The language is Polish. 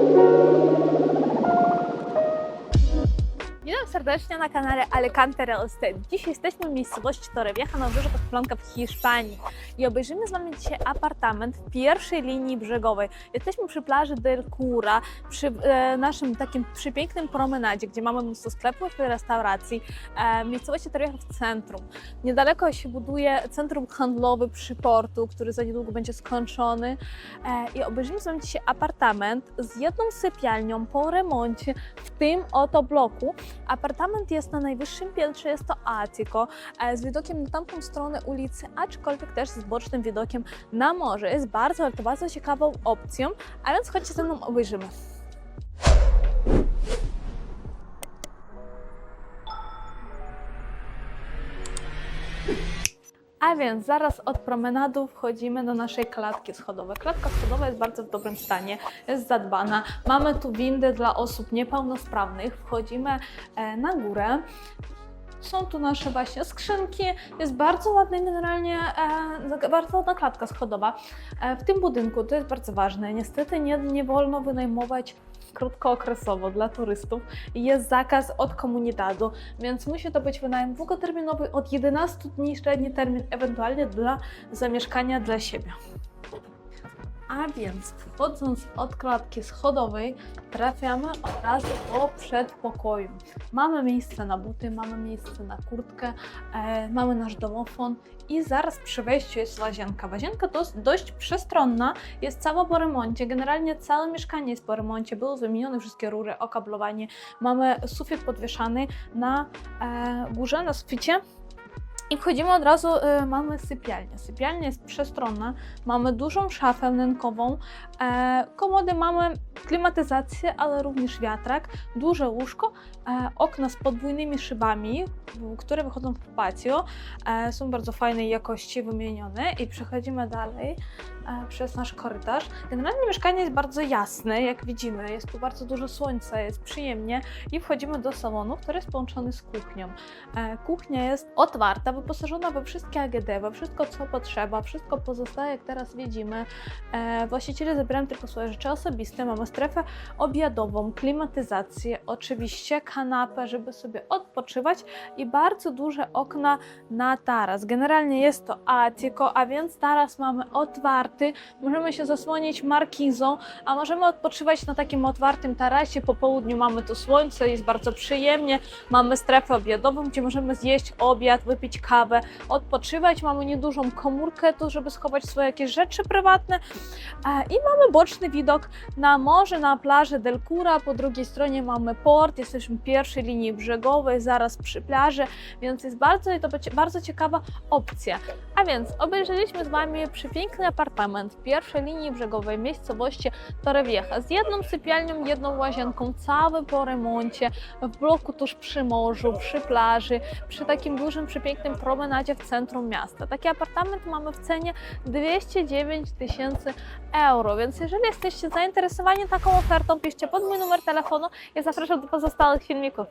Thank you. Serdecznie na kanale Alicante Real Estate. Dzisiaj jesteśmy w miejscowości Torrevieja na Wyżu Casablanca w Hiszpanii i obejrzymy z Wami dzisiaj apartament w pierwszej linii brzegowej. Jesteśmy przy plaży Del Cura, przy e, naszym takim przepięknym promenadzie, gdzie mamy mnóstwo sklepów i restauracji. E, miejscowości Torrevieja w centrum. Niedaleko się buduje centrum handlowe przy portu, który za niedługo będzie skończony. E, I obejrzymy z Wami dzisiaj apartament z jedną sypialnią po remoncie w tym oto bloku. Apartament jest na najwyższym piętrze, jest to Atiko, e, z widokiem na tamtą stronę ulicy, aczkolwiek też z bocznym widokiem na morze. Jest bardzo, ale to bardzo ciekawą opcją, a więc chodźcie ze mną obejrzymy. A więc zaraz od promenadu wchodzimy do naszej klatki schodowej. Klatka schodowa jest bardzo w dobrym stanie, jest zadbana. Mamy tu windy dla osób niepełnosprawnych. Wchodzimy e, na górę. Są tu nasze właśnie skrzynki. Jest bardzo ładna generalnie, e, bardzo ładna klatka schodowa. E, w tym budynku, to jest bardzo ważne, niestety nie, nie wolno wynajmować krótkookresowo dla turystów. Jest zakaz od komunitadu, więc musi to być wynajem długoterminowy od 11 dni, średni termin, ewentualnie dla zamieszkania dla siebie. A więc wchodząc od klatki schodowej, trafiamy od razu do przedpokoju. Mamy miejsce na buty, mamy miejsce na kurtkę, e, mamy nasz domofon i zaraz przy wejściu jest łazienka. Łazienka dość, dość przestronna, jest cała po remoncie. Generalnie całe mieszkanie jest po remoncie, były wymienione wszystkie rury, okablowanie. Mamy sufit podwieszany na e, górze, na suficie. I wchodzimy od razu, y, mamy sypialnię. Sypialnia jest przestronna, mamy dużą szafę wnękową, e, komody mamy klimatyzację, ale również wiatrak, duże łóżko, e, okna z podwójnymi szybami, które wychodzą w patio, e, są bardzo fajnej jakości, wymienione i przechodzimy dalej e, przez nasz korytarz. Generalnie mieszkanie jest bardzo jasne, jak widzimy, jest tu bardzo dużo słońca, jest przyjemnie i wchodzimy do salonu, który jest połączony z kuchnią. E, Kuchnia jest otwarta, wyposażona we wszystkie AGD, we wszystko co potrzeba, wszystko pozostaje jak teraz widzimy. E, Właściciele zabierają tylko swoje rzeczy osobiste, mamy strefę obiadową, klimatyzację, oczywiście kanapę, żeby sobie odpoczywać i bardzo duże okna na taras. Generalnie jest to atiko, a więc taras mamy otwarty, możemy się zasłonić markizą, a możemy odpoczywać na takim otwartym tarasie. Po południu mamy tu słońce, jest bardzo przyjemnie, mamy strefę obiadową, gdzie możemy zjeść obiad, wypić kawę, odpoczywać. Mamy niedużą komórkę tu, żeby schować swoje jakieś rzeczy prywatne E, i mamy boczny widok na morze, na plażę Del Cura. Po drugiej stronie mamy port, jesteśmy w pierwszej linii brzegowej, zaraz przy plaży, więc jest bardzo, to bardzo ciekawa opcja. A więc obejrzeliśmy z Wami przepiękny apartament pierwszej linii brzegowej miejscowości Torrevieja z jedną sypialnią, jedną łazienką, cały po remoncie, w bloku tuż przy morzu, przy plaży, przy takim dużym, przepięknym promenadzie w centrum miasta. Taki apartament mamy w cenie 209 tysięcy euro, więc jeżeli jesteście zainteresowani taką ofertą, piszcie pod mój numer telefonu i zapraszam do pozostałych filmików.